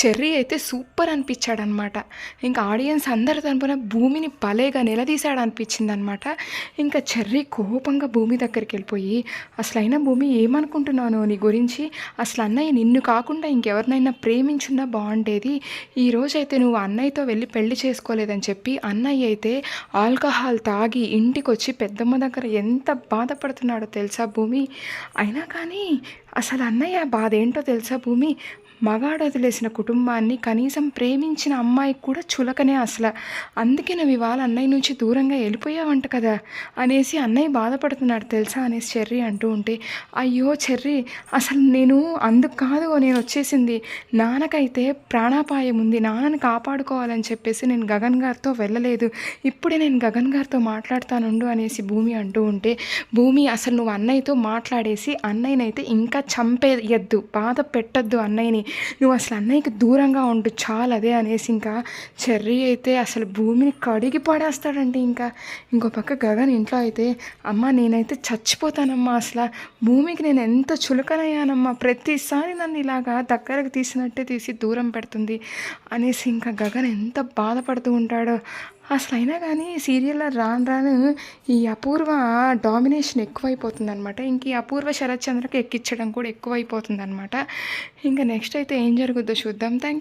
Cherry అయితే super అనిపించాడనమాట. ఇంకా audience అందరి తరపున భూమిని భలేగా నిలదీశాడు అనిపించింది అనమాట ఇంకా చెర్రీ కోపంగా భూమి దగ్గరికి వెళ్ళిపోయి అసలైన భూమి ఏమనుకుంటున్నాను నీ గురించి? అసలు అన్నయ్య నిన్ను కాకుండా ఇంకెవరినైనా ప్రేమించున్నా బాగుండేది. ఈ రోజైతే నువ్వు అన్నయ్యతో వెళ్ళి పెళ్ళి చేసుకోలేదని చెప్పి అన్నయ్య అయితే ఆల్కహాల్ తాగి ఇంటికి వచ్చి పెద్దమ్మ దగ్గర ఎంత బాధపడుతున్నాడో తెలుసా భూమి? అయినా కానీ అసలు అన్నయ్య బాధ ఏంటో తెలుసా భూమి? మగాడు వదిలేసిన కుటుంబాన్ని కనీసం ప్రేమించిన అమ్మాయికి కూడా చులకనే అసలు. అందుకే నువ్వు ఇవాళ అన్నయ్య నుంచి దూరంగా వెళ్ళిపోయావంట కదా అనేసి అన్నయ్య బాధపడుతున్నాడు తెలుసా అనేసి చెర్రీ అంటూ ఉంటే అయ్యో చెర్రీ అసలు నేను అందుకు కాదు నేను వచ్చేసింది. నాన్నకైతే ప్రాణాపాయం ఉంది నాన్నని కాపాడుకోవాలని చెప్పేసి నేను గగన్ గారితో వెళ్ళలేదు. ఇప్పుడే నేను గగన్ గారితో మాట్లాడతానుండు అనేసి భూమి అంటూ ఉంటే భూమి అసలు నువ్వు అన్నయ్యతో మాట్లాడేసి అన్నయ్యనైతే ఇంకా చంపేయద్దు బాధ పెట్టద్దు అన్నయ్యని. నువ్వు అసలు అన్నయ్యకి దూరంగా ఉండు చాలు అదే అనేసి ఇంకా చెర్రీ అయితే అసలు భూమిని కడిగి పడేస్తాడంటే ఇంకా. ఇంకో పక్క గగన్ ఇంట్లో అయితే అమ్మ నేనైతే చచ్చిపోతానమ్మా అసలు. భూమికి నేను ఎంత చులకనయ్యానమ్మా. ప్రతిసారి నన్ను ఇలాగా దగ్గరకు తీసినట్టే తీసి దూరం పెడుతుంది. అనేసి ఇంకా గగన్ ఎంత బాధపడుతూ ఉంటాడో అసలు అయినా కానీ సీరియల్లో రాను రాను ఈ అపూర్వ డామినేషన్ ఎక్కువైపోతుంది అనమాట ఇంక ఈ అపూర్వ శరత్ చంద్రకి ఎక్కించడం కూడా ఎక్కువైపోతుంది అనమాట ఇంకా నెక్స్ట్ అయితే ఏం జరుగుద్దో చూద్దాం. Thank you